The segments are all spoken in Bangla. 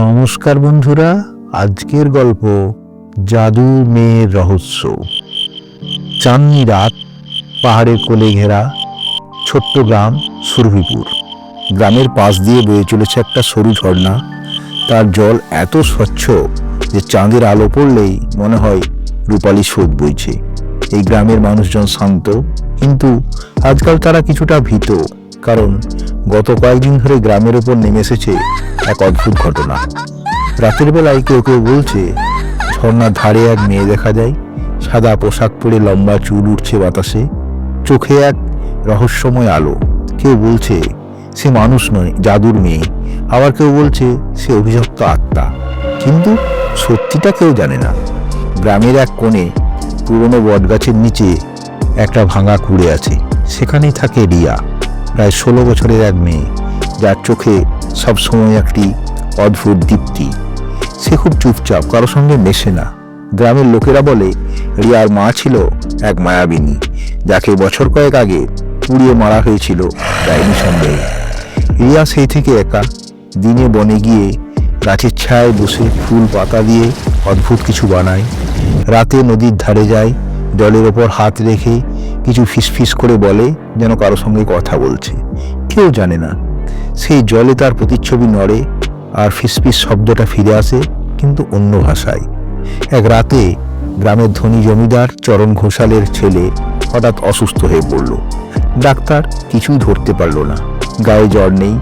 নমস্কার বন্ধুরা, আজকের গল্প জাদুর মেয়ের রহস্য। চাঁদনি রাত, পাহাড়ের কোলে ঘেরা ছোট্ট গ্রাম সুরভিপুর। গ্রামের পাশ দিয়ে বয়ে চলেছে একটা সরু ঝর্ণা। তার জল এত স্বচ্ছ যে চাঁদের আলো পড়লেই মনে হয় রূপালী স্রোত বইছে। এই গ্রামের মানুষজন শান্ত, কিন্তু আজকাল তারা কিছুটা ভীত, কারণ গত কয়েকদিন ধরে গ্রামের ওপর নেমে এসেছে এক অদ্ভুত ঘটনা। রাতের বেলায় কেউ কেউ বলছে, ঝর্ণার ধারে এক মেয়ে দেখা যায়, সাদা পোশাক পরে লম্বা চুল উঠছে বাতাসে, চোখে এক রহস্যময় আলো। কেউ বলছে, সে মানুষ নয়, জাদুর মেয়ে। আবার কেউ বলছে, সে অভিশপ্ত আত্মা। কিন্তু সত্যিটা কেউ জানে না। গ্রামের এক কোণে পুরনো বটগাছের নিচে একটা ভাঙা কুড়ে আছে। সেখানেই থাকে রিয়া। প্রায় ষোলো বছরের এক মেয়ে, যার চোখে সবসময় একটি অদ্ভুত দীপ্তি। সে খুব চুপচাপ, কারও সঙ্গে মেশে না। গ্রামের লোকেরা বলে, রিয়ার মা ছিল এক মায়াবিনী, যাকে বছর কয়েক আগে পুড়িয়ে মারা হয়েছিল ডাইনি সন্দেহে রিয়া সেই থেকে একা, দিনে বনে গিয়ে গাছের ছায়ায় বসে ফুল পাতা দিয়ে অদ্ভুত কিছু বানায়। রাতে নদীর ধারে যায়, জলের ওপর হাত রেখে কিছু ফিসফিস করে বলে যেন কারও সঙ্গে কথা বলছে। কেউ জানে না। সেই জলে তার প্রতিচ্ছবি নড়ে আর ফিসফিস শব্দটা ফিরে আসে কিন্তু অন্য ভাষায়। এক রাতে গ্রামের ধনী জমিদার চরণ ঘোষালের ছেলে হঠাৎ অসুস্থ হয়ে পড়ল। ডাক্তার কিছুই ধরতে পারল না। গায়ে জ্বর নেই,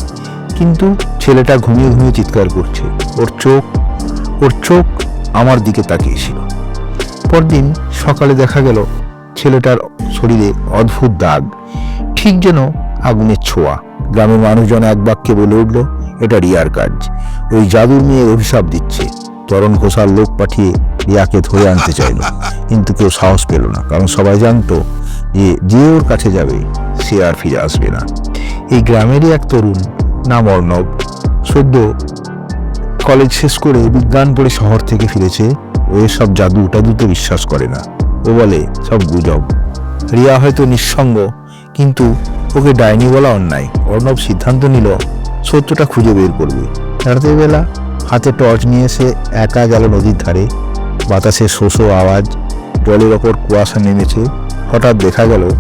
কিন্তু ছেলেটা ঘুমিয়ে ঘুমিয়ে চিৎকার করছে। ওর চোখ ওর চোখ আমার দিকে তাকিয়েছিল। পরদিন সকালে দেখা গেল ছেলেটার শরীরে অদ্ভুত দাগ। ঠিক যেন আগুনের ছোঁয়া। গ্রামের মানুষজন এক বাক্যে বলে উঠল, এটা রিয়ার কাজ। ওই জাদুর মেয়ে অভিশাপ দিচ্ছে। তরণ ঘোষাল লোক পাঠিয়ে রিয়াকে ধরে আনতে চাইল। কিন্তু কেউ সাহস পেল না, কারণ সবাই জানতো যে যে ওর কাছে যাবে, সে আর ফিরে আসবে না। এই গ্রামেরই এক তরুণ নাম অর্ণব। সদ্য কলেজ শেষ করে বিজ্ঞান পড়ে শহর থেকে ফিরেছে। ও এসব জাদু টাদুতে বিশ্বাস করে না। বলে, সব গুজব। রিয়া হয়তো নিঃসঙ্গ, কিন্তু ওকে ডাইনি বলা অন্যায়। অর্ণব সিদ্ধান্ত নিল, সত্যটা খুঁজে বের করবে। রাতের বেলা হাতে টর্চ নিয়ে সে একা গেল নদীর ধারে। বাতাসে শোষো আওয়াজ, জলের ওপর কুয়াশা নেমেছে। হঠাৎ দেখা গেল,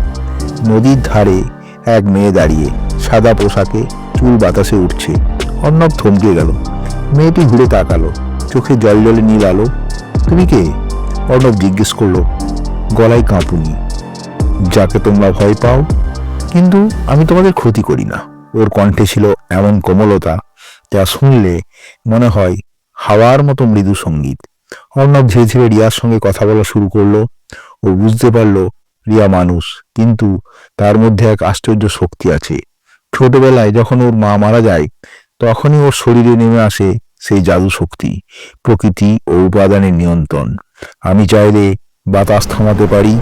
নদীর ধারে এক মেয়ে দাঁড়িয়ে, সাদা পোশাকে চুল বাতাসে উঠছে। অর্ণব থমকে গেল। মেয়েটি ঘুরে তাকালো। চোখে জল জলে নীল আলো। তুমি কে? অর্ণব জিজ্ঞেস করল। গলায় কাঁপুনি। যাকে তোমরা ভয় পাও, কিন্তু আমি তোমাদের ক্ষতি করি না। ওর কণ্ঠে ছিল এমন কোমলতা, যা শুনলে মনে হয় হাওয়ার মতো মৃদু সংগীত। অর্ণব ধীরে ধীরে রিয়ার সঙ্গে কথা বলা শুরু করল। ও বুঝতে পারল, রিয়া মানুষ, কিন্তু তার মধ্যে এক আশ্চর্য শক্তি আছে। ছোটবেলায় যখন ওর মা মারা যায়, তখনই ওর শরীরে নেমে আসে সেই জাদু শক্তি, প্রকৃতি ও উপাদানের নিয়ন্ত্রণ। আমি চাইলে বাতাস থামাতে পারি,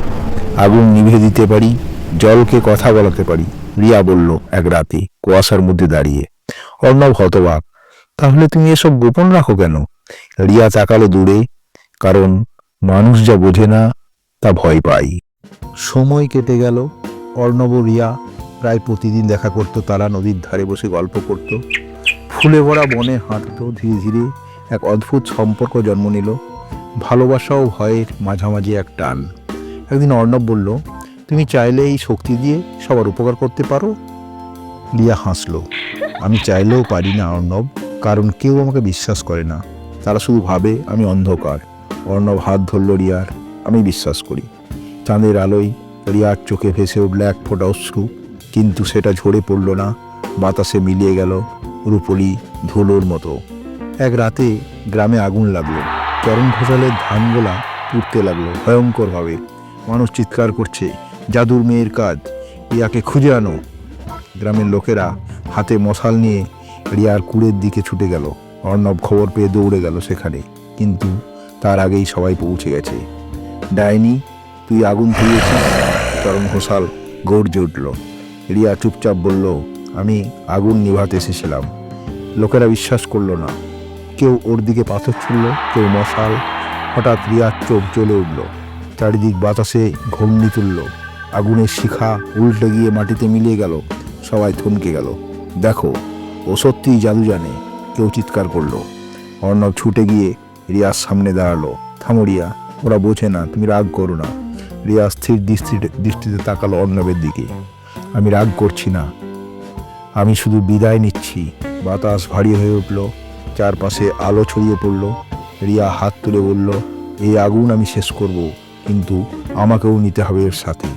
আগুন নিভে দিতে পারি, জলকে কথা বলাতে পারি, রিয়া বলল এক রাতে কুয়াশার মধ্যে দাঁড়িয়ে। অর্ণব হতবাক, তাহলে তুমি এসব গোপন রাখো কেন? রিয়া তাকালো দূরে, কারণ মানুষ যা বোঝে না, তা ভয় পাই সময় কেটে গেল, অর্ণব রিয়া প্রায় প্রতিদিন দেখা করত তারা নদীর ধারে বসে গল্প করত। ফুলে ভরা বনে হাঁটতো, ধীরে ধীরে এক অদ্ভুত সম্পর্ক জন্ম নিল। ভালোবাসা ও ভয়ের মাঝামাঝি এক টান। একদিন অর্ণব বলল, তুমি চাইলে এই শক্তি দিয়ে সবার উপকার করতে পারো? রিয়া হাসলো, আমি চাইলেও পারি না অর্ণব, কারণ কেউ আমাকে বিশ্বাস করে না। তারা শুধু ভাবে আমি অন্ধকার। অর্ণব হাত ধরল রিয়ার, আমি বিশ্বাস করি। চাঁদের আলোয় রিয়ার চোখে ভেসে উঠল এক ফোঁটা অশ্রু, কিন্তু সেটা ঝরে পড়ল না। বাতাসে মিলিয়ে গেল রূপলি ধুলোর মতো। এক রাতে গ্রামে আগুন লাগল। চরণ ঘোষালের ধানগোলা পুড়তে লাগল। ভয়ঙ্করভাবে। মানুষ চিৎকার করছে, জাদুর মেয়ের কাজ, রিয়াকে খুঁজে আনো। গ্রামের লোকেরা হাতে মশাল নিয়ে রিয়ার কুড়ের দিকে ছুটে গেল। অর্ণব খবর পেয়ে দৌড়ে গেল সেখানে, কিন্তু তার আগেই সবাই পৌঁছে গেছে। ডাইনি, তুই আগুন ধরিয়েছিস? চরণ ঘোষাল গর্জে উঠল রিয়া চুপচাপ বলল, আমি আগুন নিভাতে এসেছিলাম। লোকেরা বিশ্বাস করল না। কেউ ওর দিকে পাথর ছুড়ল, কেউ মশাল। হঠাৎ রিয়ার চোখ জ্বলে উঠল। চারিদিক বাতাসে ঘূর্ণি তুলল। আগুনের শিখা উল্টে গিয়ে মাটিতে মিলিয়ে গেল। সবাই থমকে গেল। দেখো, ও সত্যিই জাদু জানে। কেউ চিৎকার করল। অর্ণব ছুটে গিয়ে রিয়ার সামনে দাঁড়াল। থামো রিয়া, ওরা বোঝে না, তুমি রাগ করো না। রিয়া স্থির দৃষ্টিতে দৃষ্টিতে তাকালো অর্ণবের দিকে। আমি রাগ করছি না। আমি শুধু বিদায় নিচ্ছি। বাতাস ভারী হয়ে উঠল। চারপাশে আলো ছড়িয়ে পড়ল। রিয়া হাত তুলে বলল, এই আগুন আমি শেষ করব, কিন্তু আমাকেও নিতে হবে এর সাথে।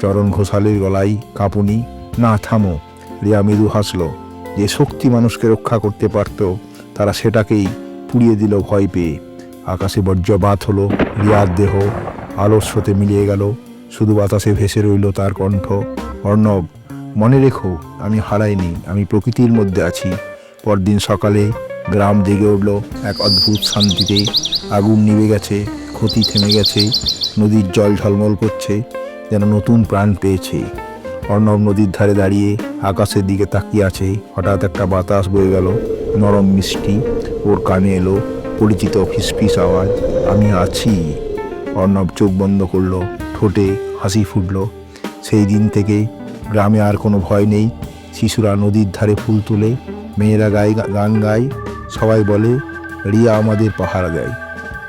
চরণ ঘোষালের গলায় কাঁপুনি, না, থামো। রিয়া মৃদু হাসলো। যে শক্তি মানুষকে রক্ষা করতে পারত, তারা সেটাকেই পুড়িয়ে দিল ভয় পেয়ে। আকাশে বজ্রপাত হলো, রিয়ার দেহ আলোর স্রোতে মিলিয়ে গেল। শুধু বাতাসে ভেসে রইল তার কণ্ঠ, অর্ণব, মনে রেখো, আমি হারাইনি, আমি প্রকৃতির মধ্যে আছি। পরদিন সকালে গ্রাম জেগে উঠল এক অদ্ভুত শান্তিতে। আগুন নিভে গেছে, ক্ষতি থেমে গেছে, নদীর জল ঝলমল করছে, যেন নতুন প্রাণ পেয়েছে। অর্ণব নদীর ধারে দাঁড়িয়ে আকাশের দিকে তাকিয়ে আছে। হঠাৎ একটা বাতাস বয়ে গেল, নরম মিষ্টি। ওর কানে এলো পরিচিত ফিসফিস আওয়াজ, আমি আছি। অর্ণব চোখ বন্ধ করল, ঠোঁটে হাসি ফুটলো। সেই দিন থেকে গ্রামে আর কোনো ভয় নেই। শিশুরা নদীর ধারে ফুল তুলে, মেয়েরা গায়ে গান গায় সবাই বলে, রিয়া আমাদের পাহারা দেয়।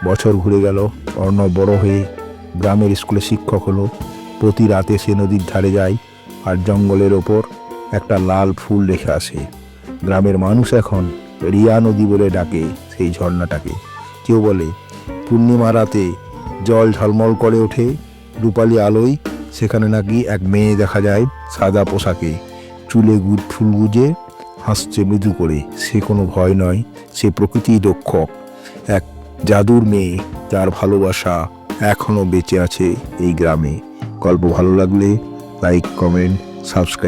বছর ঘুরে গেল, অর্ণব বড় হয়ে গ্রামের স্কুলে শিক্ষক হলো। প্রতি রাতে সে নদীর ধারে যায় আর জঙ্গলের ওপর একটা লাল ফুল রেখে আসে। গ্রামের মানুষ এখন রিয়া নদী বলে ডাকে সেই ঝর্ণাটাকে। কেউ বলে, পূর্ণিমা রাতে জল ঝলমল করে ওঠে, রূপালি আলোয় সেখানে নাকি এক মেয়ে দেখা যায় সাদা পোশাকে। চুলে গুজ ফুল গুজে হাসছে মৃদু করে। সে কোনো ভয় নয়, সে প্রকৃতি রক্ষক এক জাদুর মেয়ে যার ভালোবাসা এখনও বেঁচে আছে এই গ্রামে। গল্প ভালো লাগলে লাইক কমেন্ট সাবস্ক্রাইব